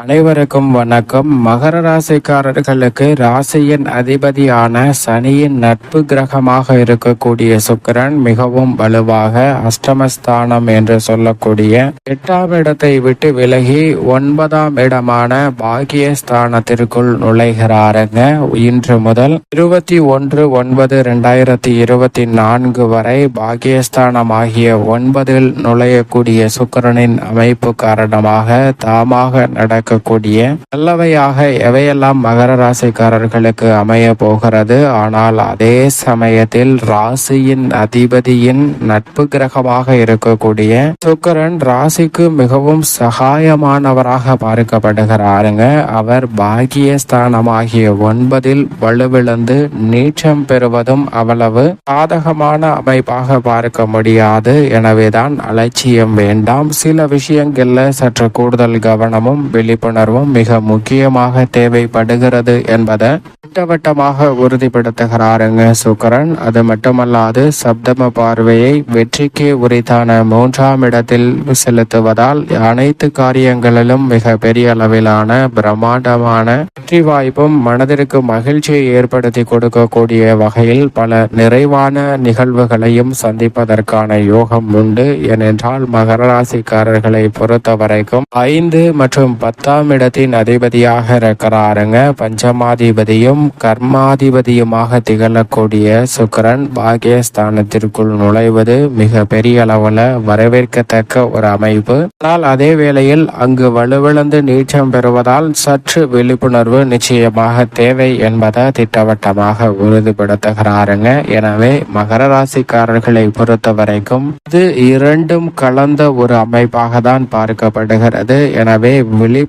அனைவருக்கும் வணக்கம். மகர ராசிக்காரர்களுக்கு ராசியின் அதிபதியான சனியின் நட்பு கிரகமாக இருக்கக்கூடிய சுக்கிரன் மிகவும் வலுவாக அஷ்டமஸ்தானம் என்று சொல்லக்கூடிய எட்டாம் இடத்தை விட்டு விலகி ஒன்பதாம் இடமான பாகியஸ்தானத்திற்குள் நுழைகிறாருங்க. இன்று முதல் இருபத்தி ஒன்று ஒன்பது ரெண்டாயிரத்தி இருபத்தி நான்கு வரை பாகியஸ்தானம் ஆகிய ஒன்பதில் நுழையக்கூடிய சுக்கிரனின் அமைப்பு காரணமாக தாமாக நட நடக்கக்கூடிய நல்லவையாக எவையெல்லாம் மகர ராசிக்காரர்களுக்கு அமைய போகிறது? ஆனால் அதே சமயத்தில் ராசியின் அதிபதியின் நட்பு கிரகமாக இருக்கக்கூடிய சுக்கரன் ராசிக்கு மிகவும் சகாயமானவராக பார்க்கப்படுகிறாருங்க. அவர் பாகியஸ்தானமாகிய ஒன்பதில் வலுவிழந்து நீச்சம் பெறுவதும் அவ்வளவு சாதகமான அமைப்பாக பார்க்க முடியாது. எனவேதான் அலட்சியம் வேண்டாம். சில விஷயங்கள்ல சற்று கூடுதல் கவனமும் விழிப்புணர்வும் மிக முக்கியமாக தேவைப்படுகிறது என்பதை திட்டவட்டமாக உறுதிப்படுத்துகிறாருங்க சுக்கரன். அது மட்டுமல்லாது சப்தம பார்வையை வெற்றிக்கு உரித்தான மூன்றாம் இடத்தில் செலுத்துவதால் அனைத்து காரியங்களிலும் மிக பெரிய அளவிலான பிரம்மாண்டமான வெற்றி வாய்ப்பும் மனதிற்கு மகிழ்ச்சியை ஏற்படுத்தி கொடுக்கக்கூடிய வகையில் பல நிறைவான நிகழ்வுகளையும் சந்திப்பதற்கான யோகம் உண்டு. ஏனென்றால் மகர ராசிக்காரர்களை பொறுத்த வரைக்கும் ஐந்து மற்றும் பத்து பத்தாம் இடத்தின் அதிபதியாக இருக்கிறாருங்க. பஞ்சமாதிபதியும் கர்மாதிபதியுமாக திகழக்கூடிய சுக்கரன் பாகியஸ்தானத்திற்குள் நுழைவது மிக பெரிய அளவுல வரவேற்கத்தக்க ஒரு அமைப்பு. ஆனால் அதே வேளையில் அங்கு வலுவிழந்து நீச்சம் பெறுவதால் சற்று விழிப்புணர்வு நிச்சயமாக தேவை என்பதை திட்டவட்டமாக உறுதிப்படுத்துகிறாருங்க. எனவே மகர ராசிக்காரர்களை பொறுத்த வரைக்கும் இது இரண்டும் கலந்த ஒரு அமைப்பாக தான் பார்க்கப்படுகிறது. எனவே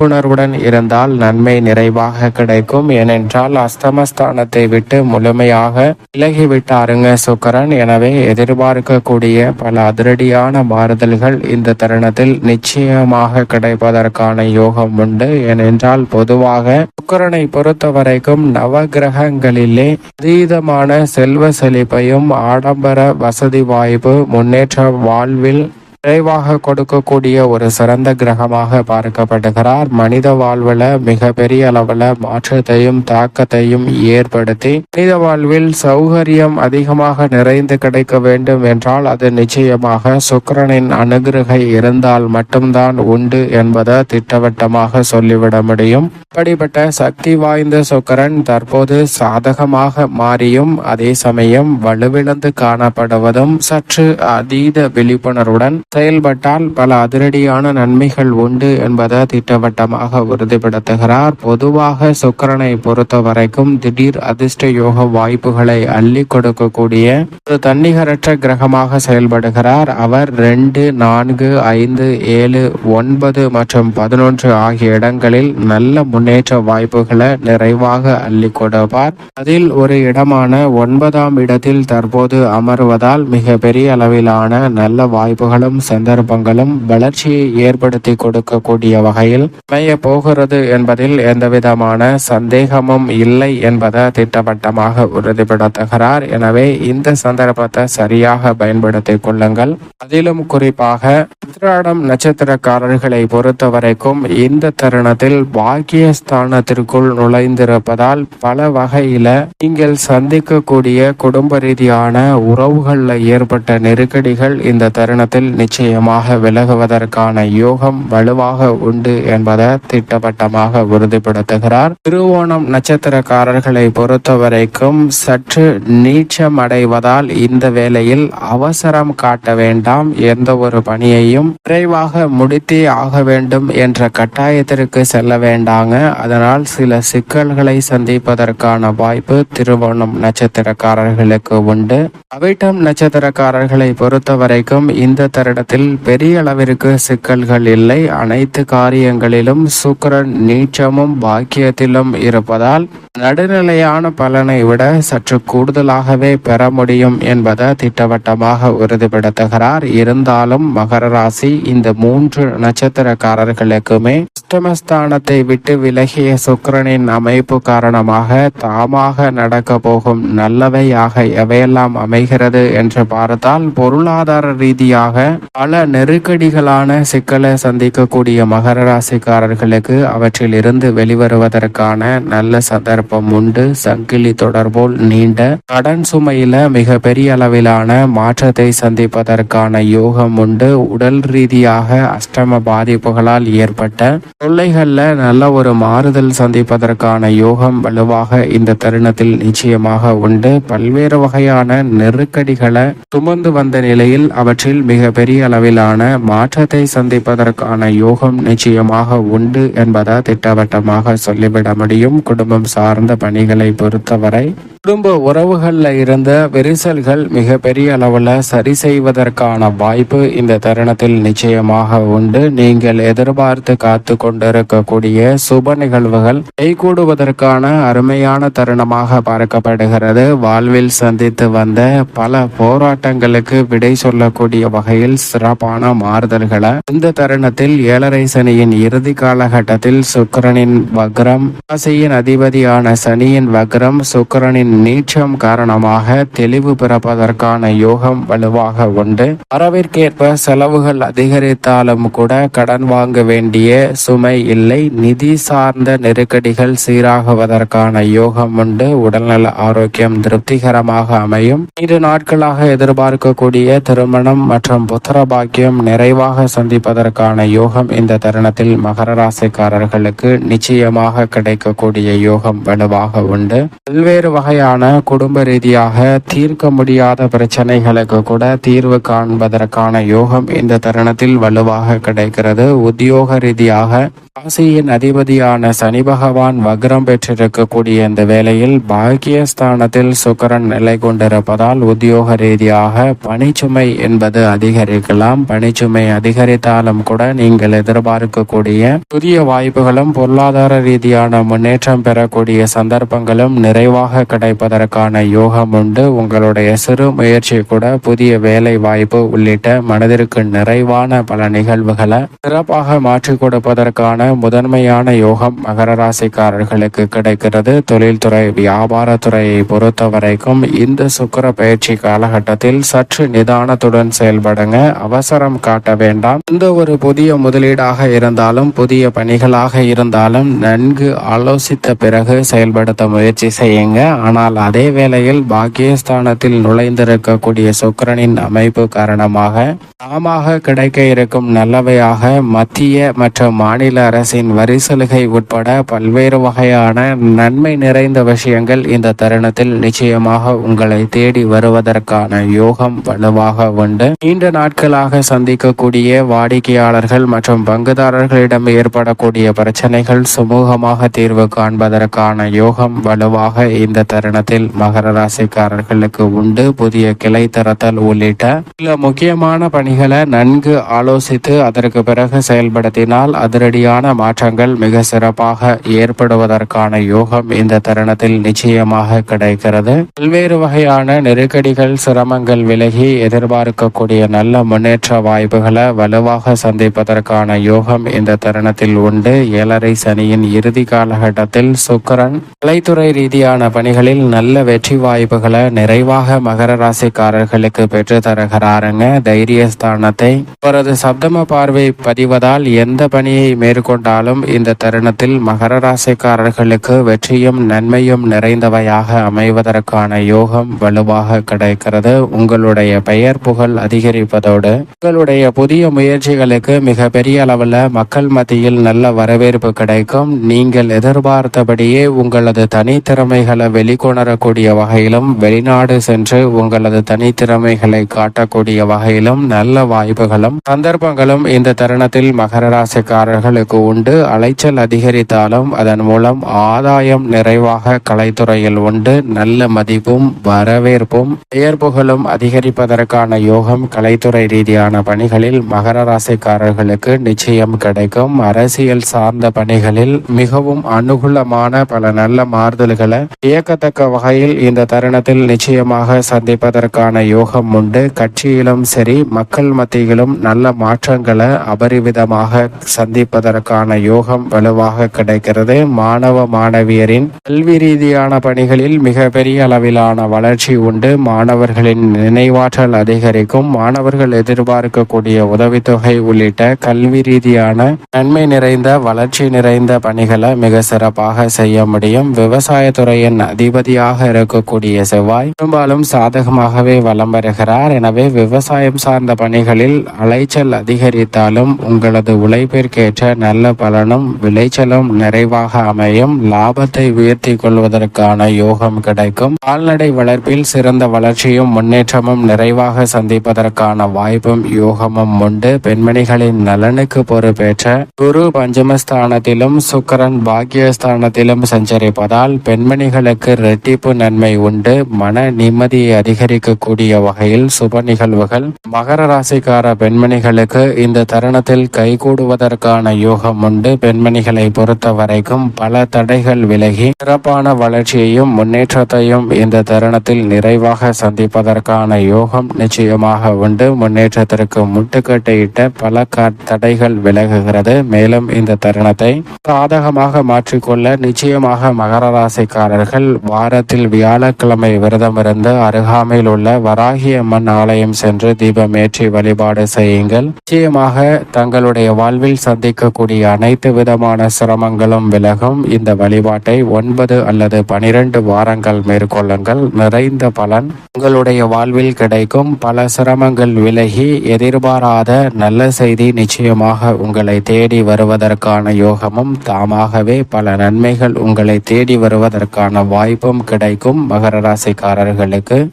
விழிப்புணர்வுடன் இருந்தால் நன்மை நிறைவாக கிடைக்கும். ஏனென்றால் அஸ்தமஸ்தானத்தை விட்டு முழுமையாக விலகிவிட்டாருங்க சுக்கரன். எனவே எதிர்பார்க்கக்கூடிய பல அதிரடியான மாறுதல்கள் இந்த தருணத்தில் நிச்சயமாக கிடைப்பதற்கான யோகம் உண்டு. ஏனென்றால் பொதுவாக சுக்கரனை பொறுத்த வரைக்கும் நவ கிரகங்களிலே அதீதமான செல்வ செழிப்பையும் ஆடம்பர வசதி வாய்ப்பு முன்னேற்ற வாழ்வில் விரைவாக கொடுக்கக்கூடிய ஒரு சிறந்த கிரகமாக பார்க்கப்படுகிறார். மனித வாழ்வில் மிக பெரிய அளவில் மாற்றத்தையும் தாக்கத்தையும் ஏற்படுத்தி மனித வாழ்வில் சௌகரியம் அதிகமாக நிறைந்து கிடைக்க வேண்டும் என்றால் அது நிச்சயமாக சுக்கிரனின் அனுகிரகை இருந்தால் மட்டும்தான் உண்டு என்பதை திட்டவட்டமாக சொல்லிவிட முடியும். அப்படிப்பட்ட சக்தி வாய்ந்த சுக்கரன் தற்போது சாதகமாக மாறியும் அதே சமயம் வலுவிழந்து காணப்படுவதும் சற்று அதீத விழிப்புணர்வுடன் செயல்பட்டால் பல அதிரடியான நன்மைகள் உண்டு என்பதை திட்டவட்டமாக உறுதிப்படுத்துகிறார். பொதுவாக சுக்கரனை பொறுத்த வரைக்கும் திடீர் அதிர்ஷ்ட யோக வாய்ப்புகளை அள்ளி கொடுக்கக்கூடிய ஒரு தன்னிகரற்ற கிரகமாக செயல்படுகிறார். அவர் ரெண்டு நான்கு ஐந்து ஏழு ஒன்பது மற்றும் பதினொன்று ஆகிய இடங்களில் நல்ல முன்னேற்ற வாய்ப்புகளை நிறைவாக அள்ளி கொடுப்பார். அதில் ஒரு இடமான ஒன்பதாம் இடத்தில் தற்போது அமர்வதால் மிக பெரிய அளவிலான நல்ல வாய்ப்புகளும் சந்தர்ப்பங்களும் வளர்ச்சியை ஏற்படுத்தி கொடுக்கக்கூடிய வகையில் அமைய போகிறது என்பதில் எந்தவிதமான சந்தேகமும் இல்லை என்பதை திட்டவட்டமாக உறுதிப்படுத்துகிறார். எனவே இந்த சந்தர்ப்பத்தை சரியாக பயன்படுத்திக் கொள்ளுங்கள். அதிலும் குறிப்பாக உத்திராடம் நட்சத்திரக்காரர்களை பொறுத்த வரைக்கும் இந்த தருணத்தில் பாக்கியஸ்தானத்திற்குள் நுழைந்திருப்பதால் பல வகையில நீங்கள் சந்திக்கக்கூடிய குடும்ப ரீதியான உறவுகளில் ஏற்பட்ட நெருக்கடிகள் இந்த தருணத்தில் நிச்சயமாக விலகுவதற்கான யோகம் வலுவாக உண்டு என்பதை திட்டவட்டமாக உறுதிப்படுத்துகிறார். திருவோணம் நட்சத்திரக்காரர்களை பொறுத்த வரைக்கும் சற்று நீச்சம் அடைவதால் இந்த வேளையில் அவசரம் காட்ட வேண்டாம். எந்த ஒரு பணியையும் விரைவாக முடித்தே ஆக வேண்டும் என்ற கட்டாயத்திற்கு செல்ல வேண்டாங்க. அதனால் சில சிக்கல்களை சந்திப்பதற்கான வாய்ப்பு திருவோணம் நட்சத்திரக்காரர்களுக்கு உண்டு. அவிட்டம் நட்சத்திரக்காரர்களை பொறுத்த வரைக்கும் இந்த தருணத்தில் பெரிய அளவிற்கு சிக்கல்கள் இல்லை. அனைத்து காரியங்களிலும் சுக்கரன் நீச்சமும் பாக்கியத்திலும் இருப்பதால் நடுநிலையான பலனை விட சற்று கூடுதலாகவே பெற முடியும் என்பதை திட்டவட்டமாக உறுதிப்படுத்துகிறார். இருந்தாலும் மகர ராசி இந்த மூன்று நட்சத்திரக்காரர்களுக்குமே அஷ்டமஸ்தானத்தை விட்டு விலகிய சுக்கரனின் அமைப்பு காரணமாக தாமாக நடக்க போகும் நல்லவையாக எவையெல்லாம் அமைகிறது என்று பார்த்தால் பொருளாதார ரீதியாக பல நெருக்கடிகளான சிக்கலை சந்திக்கக்கூடிய மகர ராசிக்காரர்களுக்கு அவற்றில் இருந்து வெளிவருவதற்கான நல்ல சந்தர்ப்பம் உண்டு. சங்கிலி தொடர்போல் நீண்ட கடன் சுமையில மிக பெரிய அளவிலான மாற்றத்தை சந்திப்பதற்கான யோகம் உண்டு. உடல் ரீதியாக அஷ்டம பாதிப்புகளால் ஏற்பட்ட தொல்லைகளில் நல்ல ஒரு மாறுதல் சந்திப்பதற்கான யோகம் வலுவாக இந்த தருணத்தில் நிச்சயமாக உண்டு. பல்வேறு வகையான நெருக்கடிகளை சுமந்து வந்த நிலையில் அவற்றில் மிக பெரிய அளவிலான மாற்றத்தை சந்திப்பதற்கான யோகம் நிச்சயமாக உண்டு என்பதை திட்டவட்டமாக சொல்லிவிட முடியும். குடும்பம் சார்ந்த பணிகளை பொறுத்தவரை குடும்ப உறவுகளில் இருந்த விரிசல்கள் மிக பெரிய அளவில் சரி செய்வதற்கான வாய்ப்பு இந்த தருணத்தில் நிச்சயமாக உண்டு. நீங்கள் எதிர்பார்த்து காத்து கொண்டிருக்கக்கூடிய சுப நிகழ்வுகள் கைகூடுவதற்கான அருமையான தருணமாக பார்க்கப்படுகிறது. வாழ்வில் சந்தித்து வந்த பல போராட்டங்களுக்கு விடை சொல்லக்கூடிய வகையில் சிறப்பான மாறுதல்களை இந்த தருணத்தில் ஏழரை சனியின் இறுதி காலகட்டத்தில் சுக்கரனின் வக்ரம் ராசியின் அதிபதியான சனியின் வக்ரம் சுக்கிரனின் நீச்சம் காரணமாக தெளிவு பிறப்பதற்கான யோகம் வலுவாக உண்டு. வரவிற்கேற்ப செலவுகள் அதிகரித்தாலும் கூட கடன் வாங்க வேண்டிய சுமை இல்லை. நிதி சார்ந்த நெருக்கடிகள் சீராகுவதற்கான யோகம் உண்டு. உடல்நல ஆரோக்கியம் திருப்திகரமாக அமையும். இரு நாட்களாக எதிர்பார்க்கக்கூடிய திருமணம் மற்றும் புத்திர பாக்கியம் நிறைவாக சந்திப்பதற்கான யோகம் இந்த தருணத்தில் மகர ராசிக்காரர்களுக்கு நிச்சயமாக கிடைக்கக்கூடிய யோகம் வலுவாக உண்டு. பல்வேறு வகையான குடும்ப ரீதியாக தீர்க்க முடியாத பிரச்சனைகளுக்கு கூட தீர்வு காண்பதற்கான யோகம் இந்த தருணத்தில் வலுவாக கிடைக்கிறது. உத்தியோக ரீதியாக ராசியின் அதிபதியான சனி பகவான் வக்ரம் பெற்றிருக்கக்கூடிய இந்த வேளையில் பாக்கியஸ்தானத்தில் சுக்கரன் நிலை கொண்டிருப்பதால் உத்தியோக ரீதியாக பணிச்சுமை என்பது அதிகரிக்கலாம். பணிச்சுமை அதிகரித்தாலும் கூட நீங்கள் எதிர்பார்க்கக்கூடிய புதிய வாய்ப்புகளும் பொருளாதார ரீதியான முன்னேற்றம் பெறக்கூடிய சந்தர்ப்பங்களும் நிறைவாக கிடைப்பதற்கான யோகம் உண்டு. உங்களுடைய சிறு முயற்சி கூட புதிய வேலை வாய்ப்பு உள்ளிட்ட மனதிற்கு நிறைவான பல நிகழ்வுகளை சிறப்பாக மாற்றிக் கொடுப்பதற்கான முதன்மையான யோகம் மகர ராசிக்காரர்களுக்கு கிடைக்கிறது. தொழில்துறை வியாபாரத்துறையை பொறுத்த வரைக்கும் இந்த சுக்கர பயிற்சி காலகட்டத்தில் சற்று நிதானத்துடன் செயல்படுங்க. அவசரம் காட்ட வேண்டாம். எந்த ஒரு புதிய முதலீடாக இருந்தாலும் புதிய பணிகளாக இருந்தாலும் நன்கு ஆலோசித்த பிறகு செயல்படுத்த முயற்சி செய்யுங்க. ஆனால் அதே வேளையில் பாக்கியஸ்தானத்தில் நுழைந்திருக்கக்கூடிய சுக்கிரனின் அமைப்பு காரணமாக தாமாக கிடைக்க இருக்கும் நல்லவையாக மத்திய மற்றும் மாநில அரசின் வரி சலுகை உட்பட பல்வேறு வகையான நன்மை நிறைந்த விஷயங்கள் இந்த தருணத்தில் நிச்சயமாக உங்களை தேடி வருவதற்கான யோகம் வலுவாக உண்டு. நீண்ட நாட்களாக சந்திக்கக்கூடிய வாடிக்கையாளர்கள் மற்றும் பங்குதாரர்களிடம் ஏற்படக்கூடிய பிரச்சனைகள் சுமூகமாக தீர்வு காண்பதற்கான யோகம் வலுவாக இந்த தருணத்தில் மகர ராசிக்காரர்களுக்கு உண்டு. புதிய கிளை திறத்தல் உள்ளிட்ட சில முக்கியமான பணிகளை நன்கு ஆலோசித்து அதற்கு பிறகு செயல்படுத்தினால் அதிரடியான மாற்றங்கள் மிக சிறப்பாக ஏற்படுவதற்கான யோகம் இந்த தருணத்தில் நிச்சயமாக கிடைக்கிறது. பல்வேறு வகையான நெருக்கடிகள் சிரமங்கள் விலகி எதிர்பார்க்கக்கூடிய நல்ல முன்னேற்ற வாய்ப்புகளை வலுவாக சந்திப்பதற்கான யோகம் இந்த தருணத்தில் உண்டு. ஏழரை சனியின் இறுதி காலகட்டத்தில் சுக்கரன் கலைத்துறை ரீதியான பணிகளில் நல்ல வெற்றி வாய்ப்புகளை நிறைவாக மகர ராசிக்காரர்களுக்கு பெற்று தருகிறாருங்க. தைரியஸ்தானத்தை. அவரது சப்தம பார்வை பதிவதால் எந்த பணியை மேற்கொண்டாலும் இந்த தருணத்தில் மகர ராசிக்காரர்களுக்கு வெற்றியும் நன்மையும் நிறைந்தவையாக அமைவதற்கான யோகம் வலுவாக கிடைக்கிறது. உங்களுடைய பெயர் புகழ் அதிகரிப்பதோடு உங்களுடைய புதிய முயற்சிகளுக்கு மிக பெரிய அளவில் மக்கள் மத்தியில் நல்ல வரவேற்பு கிடைக்கும். நீங்கள் எதிர்பார்த்தபடியே உங்களது தனித்திறமைகளை உணரக்கூடிய வகையிலும் வெளிநாடு சென்று உங்களது தனித்திறமைகளை காட்டக்கூடிய வகையிலும் நல்ல வாய்ப்புகளும் சந்தர்ப்பங்களும் இந்த தருணத்தில் மகர ராசிக்காரர்களுக்கு உண்டு. அலைச்சல் அதிகரித்தாலும் அதன் மூலம் ஆதாயம் நிறைவாக கலைத்துறையில் உண்டு. நல்ல மதிப்பும் வரவேற்பும் பெயர் புகழும் அதிகரிப்பதற்கான யோகம் கலைத்துறை ரீதியான பணிகளில் மகர ராசிக்காரர்களுக்கு நிச்சயம் கிடைக்கும். அரசியல் சார்ந்த பணிகளில் மிகவும் அனுகூலமான பல நல்ல மாறுதல்களை இயக்கத்தை குறிப்பிடத்தக்க வகையில் இந்த தருணத்தில் நிச்சயமாக சந்திப்பதற்கான யோகம் உண்டு. கட்சியிலும் சரி மக்கள் மத்தியிலும் நல்ல மாற்றங்களை அபரிவிதமாக சந்திப்பதற்கான யோகம் வலுவாக கிடைக்கிறது. மாணவ மாணவியரின் கல்வி ரீதியான பணிகளில் மிகப்பெரிய அளவிலான வளர்ச்சி உண்டு. மாணவர்களின் நினைவாற்றல் அதிகரிக்கும். மாணவர்கள் எதிர்பார்க்கக்கூடிய உதவித்தொகை உள்ளிட்ட கல்வி ரீதியான நன்மை நிறைந்த வளர்ச்சி நிறைந்த பணிகளை மிக சிறப்பாக செய்ய முடியும். விவசாயத்துறையின் அதிபர் அதிபதியாக இருக்கக்கூடிய செவ்வாய் பெரும்பாலும் சாதகமாகவே வலம் வருகிறார். எனவே விவசாயம் சார்ந்த பணிகளில் அலைச்சல் அதிகரித்தாலும் உங்களது உழைப்பிற்கேற்ற நல்ல பலனும் விளைச்சலும் நிறைவாக அமையும். லாபத்தை உயர்த்தி கொள்வதற்கான யோகம் கிடைக்கும். கால்நடை வளர்ப்பில் சிறந்த வளர்ச்சியும் முன்னேற்றமும் நிறைவாக சந்திப்பதற்கான வாய்ப்பும் யோகமும் உண்டு. பெண்மணிகளின் நலனுக்கு பொறுப்பேற்ற குரு பஞ்சமஸ்தானத்திலும் சுக்கிரன் பாக்கியஸ்தானத்திலும் சஞ்சரிப்பதால் பெண்மணிகளுக்கு இரட்டிப்பு நன்மை உண்டு. மன நிம்மதியை அதிகரிக்கக்கூடிய வகையில் சுப நிகழ்வுகள். மகர ராசிக்கார பெண்மணிகளுக்கு இந்த தருணத்தில் கைகூடுவதற்கான யோகம் உண்டு. பெண்மணிகளை பொறுத்த வரைக்கும் பல தடைகள் விலகி சிறப்பான வளர்ச்சியையும் முன்னேற்றத்தையும் இந்த தருணத்தில் நிறைவாக சந்திப்பதற்கான யோகம் நிச்சயமாக உண்டு. முன்னேற்றத்திற்கு முட்டுக்கட்டையிட்ட பல தடைகள் விலகுகிறது. மேலும் இந்த தருணத்தை சாதகமாக மாற்றிக்கொள்ள நிச்சயமாக மகர ராசிக்காரர்கள் வாரத்தில் வியாழக்கிழமை விரதமிருந்து அருகாமையில் உள்ள வராகி அம்மன் ஆலயம் சென்று தீபமேற்றி வழிபாடு செய்யுங்கள். நிச்சயமாக தங்களுடைய வாழ்வில் சந்திக்கக்கூடிய அனைத்து விதமான சிரமங்களும் விலகும். இந்த வழிபாட்டை ஒன்பது அல்லது பனிரெண்டு வாரங்கள் மேற்கொள்ளுங்கள். நிறைந்த பலன் உங்களுடைய வாழ்வில் கிடைக்கும். பல சிரமங்கள் விலகி எதிர்பாராத நல்ல செய்தி நிச்சயமாக உங்களை தேடி வருவதற்கான யோகமும் தாமாகவே பல நன்மைகள் உங்களை தேடி வருவதற்கான வாய்ப்பு கிடைக்கும் மகர ராசிக்காரர்களுக்கு.